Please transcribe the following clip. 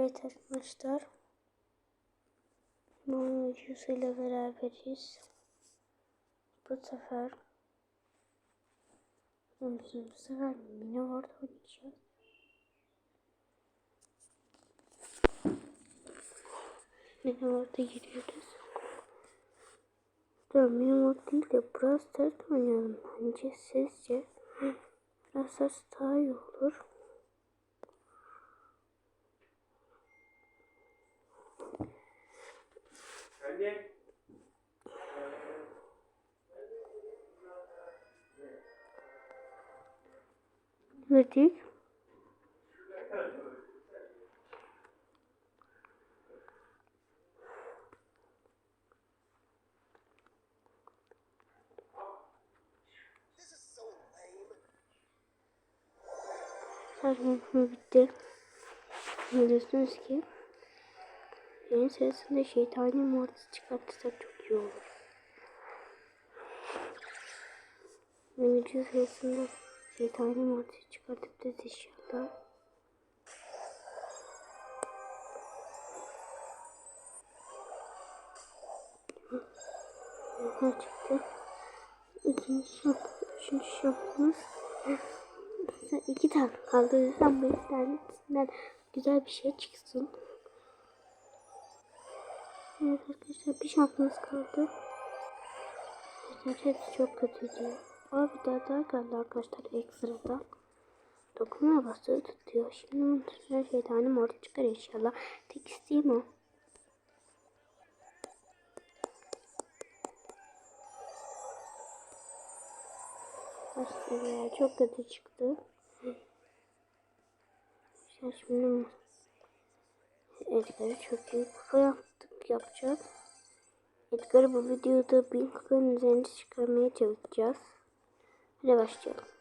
Evet arkadaşlar. Bu videosuyla beraberiz. Bu sefer bu sefer Mini World oynayacağız. Mini World'a giriyoruz. Dur Mini World değil de Brawl Stars oynayalım bence sizce. Stars daha iyi olur. Anne. Verdik. Sarkıntı bitti. Biliyorsunuz ki yayın sırasında şeytani muhabbeti çıkartırsak çok iyi olur. Video sırasında şeytani muhabbeti çıkartıp da inşallah. Ne çıktı? İkinci şart, üçüncü şartımız iki tane kaldı. O yüzden bu tanesinden güzel bir şey çıksın. Evet arkadaşlar bir şansımız kaldı. Hepsi çok kötüydü. Ama bir daha daha geldi arkadaşlar ekstradan. Dokunmaya bastığı tutuyor. Şimdi bunun üstüne şeytanım orada çıkar inşallah. Tek isteğim o. Aslında çok kötü çıktı. Şimdi Edgar'ı çok iyi kupa yapacağız. Edgar'ı bu videoda bin kupanın üzerinde çıkarmaya çalışacağız. Hadi başlayalım.